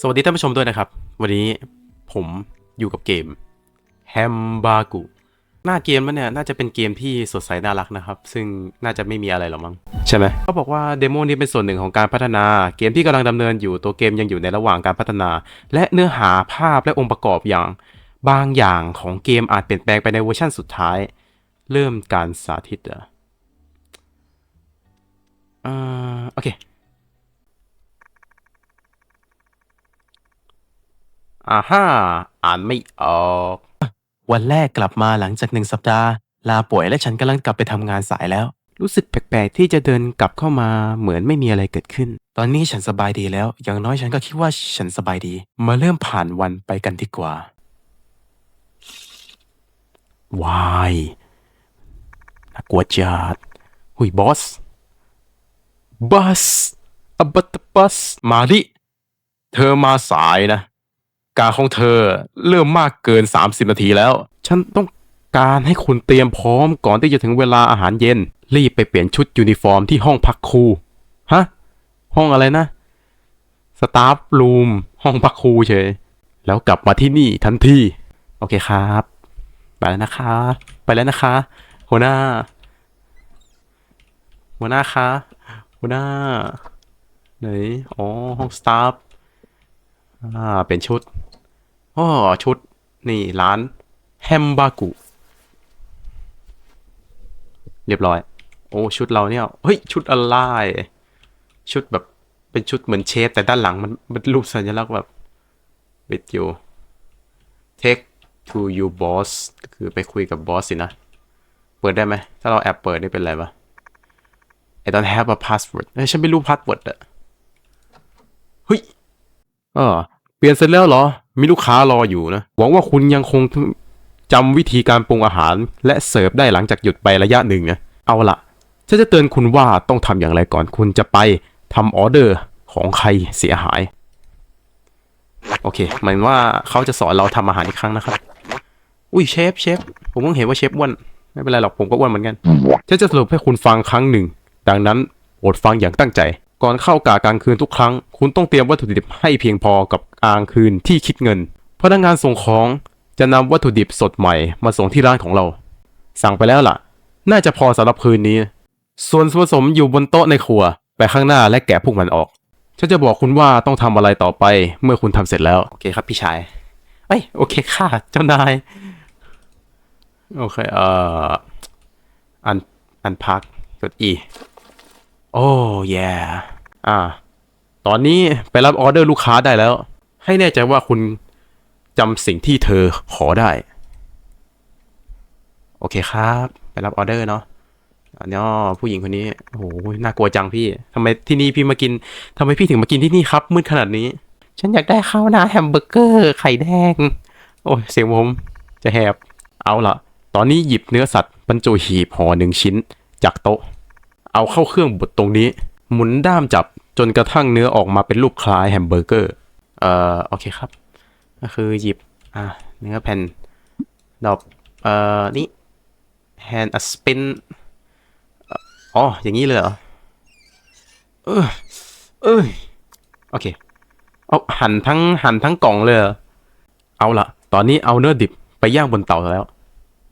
สวัสดีท่านผู้ชมด้วยนะครับ วันนี้ผมอยู่กับเกม h a m b a g u หน้าเกมมันเนี่ยน่าจะเป็นเกมที่สดใสน่ารักนะครับ ซึ่งน่าจะไม่มีอะไรหรอกมั้งใช่ไหมเขาบอกว่าเดโมนี้เป็นส่วนหนึ่งของการพัฒนา เกมที่กำลังดำเนินอยู่ตัวเกมยังอยู่ในระหว่างการพัฒนา และเนื้อหาภาพและองค์ประกอบอย่าง บางอย่างของเกมอาจเปลี่ยนแปลงไปในเวอร์ชันสุดท้าย เริ่มการสาธิตเหรอเอ่อโอเค อ่าฮ่าอ่านไม่ออก วันแรกกลับมาหลังจากหนึ่งสัปดาห์ ลาป่วยและฉันกำลังกลับไปทำงานสายแล้ว รู้สึกแปลกๆที่จะเดินกลับเข้ามาเหมือนไม่มีอะไรเกิดขึ้น ตอนนี้ฉันสบายดีแล้ว อย่างน้อยฉันก็คิดว่าฉันสบายดี มาเริ่มผ่านวันไปกันดีกว่าวายน่ากลัวจัดหุยบอสบัสอับัตบัส มาดิ เธอมาสายนะ การของเธอเริ่มมากเกิน 30 นาทีแล้ว ฉันต้องการให้คุณเตรียมพร้อมก่อนที่จะถึงเวลาอาหารเย็น รีบไปเปลี่ยนชุดยูนิฟอร์มที่ห้องพักครู ฮะ ห้องอะไรนะ สตาฟรูม ห้องพักครูเฉย แล้วกลับมาที่นี่ทันที โอเคครับ ไปแล้วนะคะ ไปแล้วนะคะ หัวหน้า หัวหน้าคะ หัวหน้า ไหน อ๋อ ห้องสตาฟ อ่า เป็นชุด อ๋อชุดนี่ร้านแฮมบากุ เรียบร้อย โอ้ชุดเราเนี่ย เฮ้ย ชุดอะไร ชุดแบบเป็นชุดเหมือนเชฟ แต่ด้านหลังมันมันรูปสัญลักษณ์แบบ with you take to you boss ก็คือไปคุยกับบอสสินะ เปิดได้ไหม ถ้าเราแอบเปิดนี่เป็นไรปะ I don't have a password เอ้ยฉันไม่รู้พาสเวิร์ดอะเฮ้ยเออ เปลี่ยนเสร็จแล้วเหรอ มีลูกค้ารออยู่นะ หวังว่าคุณยังคงจำวิธีการปรุงอาหาร และเสิร์ฟได้หลังจากหยุดไประยะหนึ่งนะ เอาละฉันจะเตือนคุณว่าต้องทำอย่างไรก่อนคุณจะไปทำออเดอร์ของใครเสียหาย โอเคหมายว่าเขาจะสอนเราทำอาหารอีกครั้งนะครับ อุ้ยเชฟเชฟผมเพิ่งเห็นว่าเชฟอ้วนไม่เป็นไรหรอกผมก็อ้วนเหมือนกันฉันจะสรุปให้คุณฟังครั้งหนึ่ง ดังนั้นโปรดฟังอย่างตั้งใจ ก่อนเข้ากากลางคืนทุกครั้ง คุณต้องเตรียมวัตถุดิบให้เพียงพอกับกลางคืนที่คิดเงิน พนักงานส่งของจะนำวัตถุดิบสดใหม่มาส่งที่ร้านของเรา สั่งไปแล้วล่ะ น่าจะพอสำหรับคืนนี้ ส่วนส่วนผสมอยู่บนโต๊ะในครัว ไปข้างหน้าและแกะพวกมันออกฉันจะบอกคุณว่าต้องทำอะไรต่อไปเมื่อคุณทำเสร็จแล้ว โอเคครับพี่ชายเอ้ยโอเคค่ะ เจ้านาย โอเคเอ่ออันอันพักกด E โอ้แย่อ่า ตอนนี้ไปรับออเดอร์ลูกค้าได้แล้ว ให้แน่ใจว่าคุณจำสิ่งที่เธอขอได้ โอเคครับ ไปรับออเดอร์เนาะอันนี้ผู้หญิงคนนี้โอ้โหน่ากลัวจังพี่ทำไมที่นี่พี่มากินทำไมพี่ถึงมากินที่นี่ครับมืดขนาดนี้ ฉันอยากได้ข้าวหน้าแฮมเบอร์เกอร์ไข่แดง โอ้ยเสียงผมจะแหบเอาละตอนนี้หยิบเนื้อสัตว์บรรจุหีบห่อหนึ่งชิ้นจากโต๊ะ เอาเข้าเครื่องบดตรงนี้ หมุนด้ามจับจนกระทั่งเนื้อออกมาเป็นรูปคล้ายแฮมเบอร์เกอร์ เอ่อ โอเคครับ ก็คือหยิบ อ่าเนื้อแผ่น ดอก เอ่อ นี่ hand a spin เอ่ออ๋อ อย่างนี้เลยเหรอ เออเอ้ย โอเค เอาหั่นทั้งหั่นทั้งกล่องเลยเหรอเอาละ ตอนนี้เอาเนื้อดิบไปย่างบนเตาแล้ว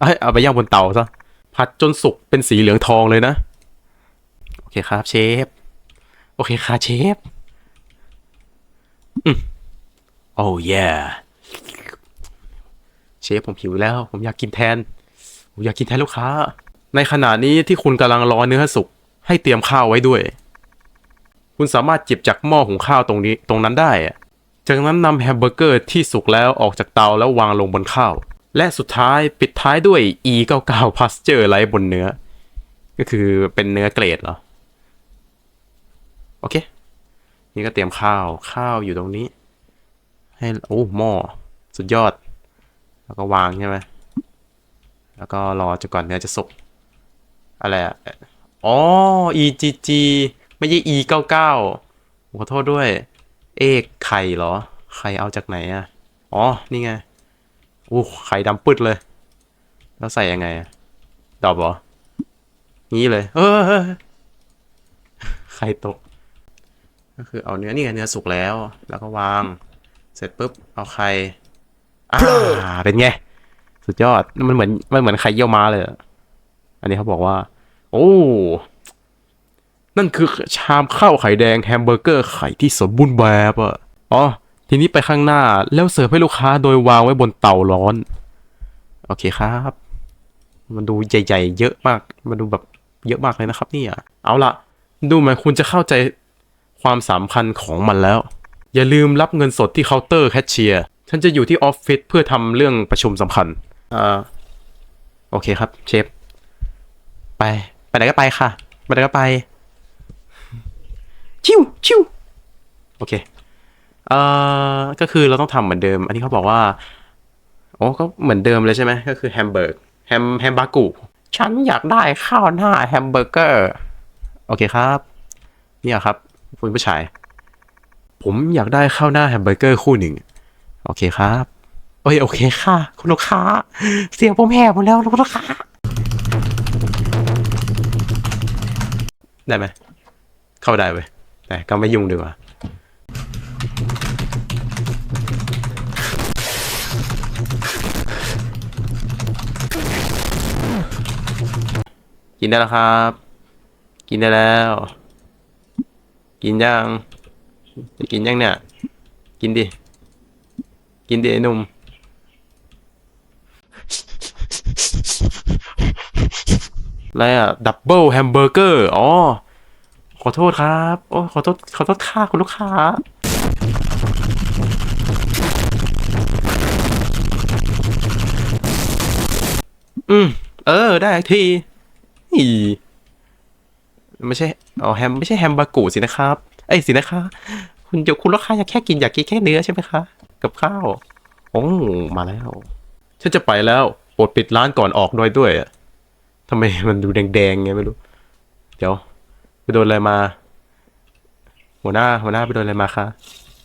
เอ้ย เอาไปย่างบนเตาซะ ผัดจนสุกเป็นสีเหลืองทองเลยนะ เคครับเชฟ โอเคครับเชฟโอ้ยเชฟผมหิวแล้ว ผมอยากกินแทน ผมอยากกินแทนลูกค้า ในขณะนี้ที่คุณกำลังรอเนื้อสุกให้เตรียมข้าวไว้ด้วย คุณสามารถจิบจากหม้อหุงข้าวตรงนี้ตรงนั้นได้ จากนั้นนำแฮมเบอร์เกอร์ที่สุกแล้วออกจากเตาแล้ววางลงบนข้าว และสุดท้ายปิดท้ายด้วย E99 Pasture ไลท์บนเนื้อ ก็คือเป็นเนื้อเกรดเหรอ อเค นี่ก็เตรียมข้าว ข้าวอยู่ตรงนี้ ให้ โอ้ หม้อ สุดยอด แล้วก็วางใช่ไหม แล้วก็รอจนก่อนเนื้อจะสุก อะไรอะอ๋อ EGG ไม่ใช่ E99 ขอโทษด้วย เอกไข่เหรอ ไข่เอาจากไหนอะอ๋อ นี่ไงโอ้ไข่ดำปึ๊ดเลย แล้วใส่ยังไง ดอบเหรอ งี้เลย เออไข่ตก ก็คือเอาเนื้อนี่ไงเนื้อสุกแล้ว แล้วก็วาง เสร็จปุ๊บเอาไข่อ่าเป็นไง สุดยอด มันเหมือนมันเหมือนไข่เยี่ยวม้าเลยอะอันนี้เขาบอกว่า โอ้ นั่นคือชามข้าวไข่แดงแฮมเบอร์เกอร์ไข่ที่สมบูรณ์แบบอะอ๋อ ทีนี้ไปข้างหน้าแล้วเสิร์ฟให้ลูกค้าโดยวางไว้บนเตาร้อน โอเคครับ มันดูใหญ่ ๆ เยอะมาก มันดูแบบเยอะมากเลยนะครับเนี่ยเอาละดูเหมือนคุณจะเข้าใจ ความสำคัญของมันแล้ว อย่าลืมรับเงินสดที่เคาน์เตอร์แคชเชียร์ฉันจะอยู่ที่ออฟฟิศเพื่อทำเรื่องประชุมสำคัญอ่าโอเคครับ เชฟ ไป ไปไหนก็ไปค่ะ ไปไหนก็ไป ชิวชิวโอเคเอ่อก็คือเราต้องทำเหมือนเดิม อันนี้เขาบอกว่าโอ้ก็เหมือนเดิมเลยใช่ไหมก็คือแฮมเบอร์กแฮมแฮมบากุฉันอยากได้ข้าวหน้าแฮมเบอร์เกอร์ โอเคครับ เนี่ยครับ คุณผู้ชาย ผมอยากได้ข้าวหน้าแฮมเบอร์เกอร์คู่หนึ่ง โอเคครับโอ้ยโอเคค่ะ คุณลูกค้า เสียงผมแหบหมดแล้วคุณลูกค้า ได้ไหม เข้าได้เว้ยแต่ก็ไม่ยุ่งดีกว่ากินได้แล้วครับ กินได้แล้ว กินยังจะกินยังเนี่ย กินดิ กินดิไอ้หนุ่ม อะไรอะดับเบิลแฮมเบอร์เกอร์ อ๋อ ขอโทษครับ โอ้ขอโทษ ขอโทษค่ะคุณลูกค้า อืม เออ ได้อีกทีอี ไม่ใช่อ๋อแฮมไม่ใช่แฮมบากุสินะครับเอ้ยสินะคะ คุณเดี๋ยวคุณลูกค้าอยากแค่กินอยากกินแค่เนื้อใช่ไหมคะ กับข้าวโอ้มาแล้ว ฉันจะไปแล้วโปรดปิดร้านก่อนออกด้วยด้วยอะทำไมมันดูแดงๆไงไม่รู้ เดี๋ยวไปโดนอะไรมา หัวหน้าหัวหน้าไปโดนอะไรมาคะ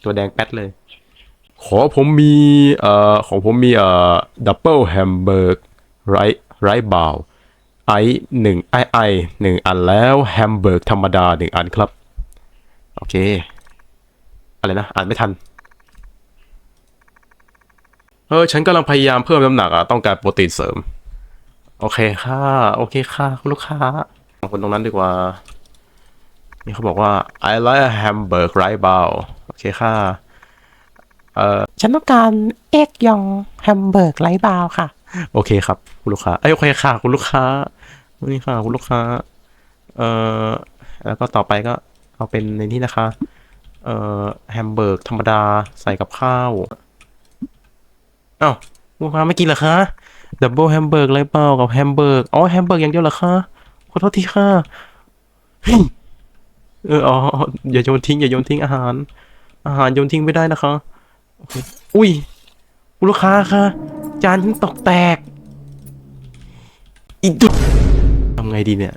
ตัวแดงแป๊ดเลย ขอผมมีเอ่อของผมมีเอ่อดับเบิลแฮมเบอร์กไรไรบาว ไอหนึ่งไอไอหนึ่งอันแล้วแฮมเบอร์กธรรมดาหนึ่งอันครับ โอเค อะไรนะ อ่านไม่ทัน เออ ฉันกำลังพยายามเพิ่มน้ำหนักอะ ต้องการโปรตีนเสริม โอเคค่ะ โอเคค่ะ คุณลูกค้าเอคนตรงนั้นดีกว่า นี่เขาบอกว่า I like hamburg right bow โอเคค่ะ เออฉันต้องการเอ็กยองแฮมเบอร์กไร้บาวค่ะ โอเคครับ คุณลูกค้าเอ้ยโอเคค่ะคุณลูกค้านี่ค่ะคุณลูกค้า เอ่อแล้วก็ต่อไปก็เอาเป็นในนี้นะคะ เอ่อแฮมเบอร์กธรรมดาใส่กับข้าวอ้าวลูกค้าไม่กินเหรอคะดับเบิลแฮมเบอร์กไรเปล่ากับแฮมเบอร์กอ๋อแฮมเบอร์กอย่างเดียวเหรอคะขอโทษทีค่ะเอออ๋ออย่าโยนทิ้งอย่าโยนทิ้งอาหาร อาหารโยนทิ้งไม่ได้นะคะ อุ้ยคุณลูกค้าค่ะ จานฉันตกแตก อีดุดทำไงดีเนี่ย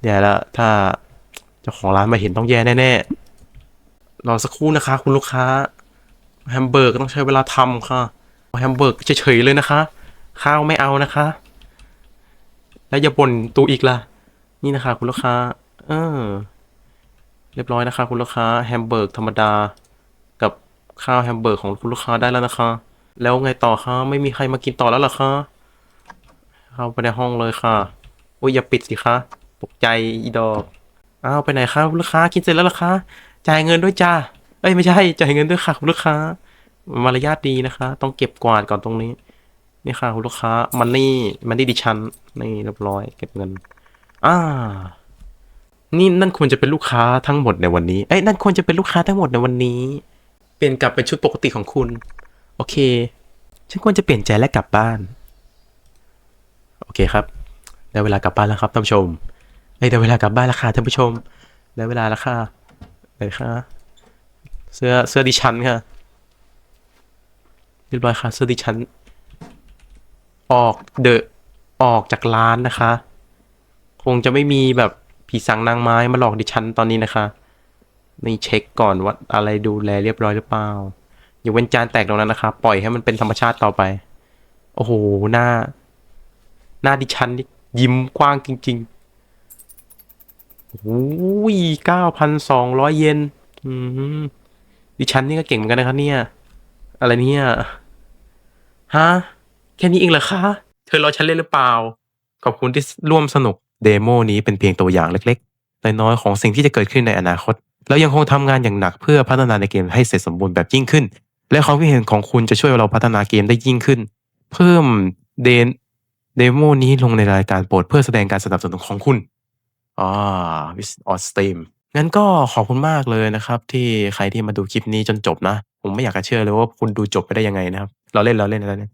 เดี๋ยวละถ้าเจ้าของร้านมาเห็นต้องแย่แน่ๆ รอสักครู่นะคะ คุณลูกค้า แฮมเบอร์กต้องใช้เวลาทำค่ะ แฮมเบอร์กเฉยๆเลยนะคะ ข้าวไม่เอานะคะ แล้วอย่าบ่นตูอีกล่ะ นี่นะคะ คุณลูกค้า เออ เรียบร้อยนะคะ คุณลูกค้า แฮมเบอร์กธรรมดา กับข้าวแฮมเบอร์กของคุณลูกค้าได้แล้วนะคะ แล้วไงต่อคะไม่มีใครมากินต่อแล้วหรอคะเข้าไปในห้องเลยค่ะโอ้ยอย่าปิดสิคะตกใจอีดอกอ้าวไปไหนคะคุณลูกค้ากินเสร็จแล้วหรอคะจ่ายเงินด้วยจ้าเอ้ยไม่ใช่จ่ายเงินด้วยค่ะคุณลูกค้ามารยาทดีนะคะ ต้องเก็บกวาดก่อนตรงนี้ นี่ค่ะคุณลูกค้ามันนี่มันนี่ดิฉันนี่เรียบร้อย เก็บเงินอ่านี่นั่นควรจะเป็นลูกค้าทั้งหมดในวันนี้เอ้ยนั่นควรจะเป็นลูกค้าทั้งหมดในวันนี้ เปลี่ยนกลับเป็นชุดปกติของคุณ เค ฉันควรจะเปลี่ยนใจและกลับบ้าน โอเคครับ ได้เวลากลับบ้านแล้วครับท่านผู้ชมเอ้ยได้เวลากลับบ้านแล้วค่ะท่านผู้ชม ได้เวลาแล้วค่ะเลยค่ะ เสื้อเสื้อดิฉันค่ะเรียบร้อยค่ะเสื้อดิฉัน ออกเดอะออกจากร้านนะคะ คงจะไม่มีแบบผีสังนางไม้มาหลอกดิฉันตอนนี้นะคะนี่เช็คก่อนว่าอะไรดูแลเรียบร้อยหรือเปล่า อย่าเว้นจานแตกตรงนั้นนะคะปล่อยให้มันเป็นธรรมชาติต่อไป โอ้โห หน้า หน้าดิฉันนี่ยิ้มกว้างจริงๆโอ้ยเก้าพันสองร้อยเยน อืมดิฉันนี่ก็เก่งเหมือนกันนะครับ เนี่ย อะไรเนี่ย ฮะ แค่นี้เองเหรอคะ เธอรอฉันเล่นหรือเปล่า ขอบคุณที่ร่วมสนุก เดโมนี้เป็นเพียงตัวอย่างเล็กๆ น้อยๆ ของสิ่งที่จะเกิดขึ้นในอนาคต แล้วยังคงทำงานอย่างหนักเพื่อพัฒนาในเกมให้เสร็จสมบูรณ์แบบยิ่งขึ้น และความคิดเห็นของคุณจะช่วยเราพัฒนาเกมได้ยิ่งขึ้น เพิ่มเดนเดโมนี้ลงในรายการโปรดเพื่อแสดงการสนับสนุนของคุณอ่าวิสออสเตรีมงั้นก็ขอบคุณมากเลยนะครับ ที่ใครที่มาดูคลิปนี้จนจบนะ ผมไม่อยากจะเชื่อเลยว่าคุณดูจบไปได้ยังไงนะครับ เราเล่นเราเล่นเราเล่น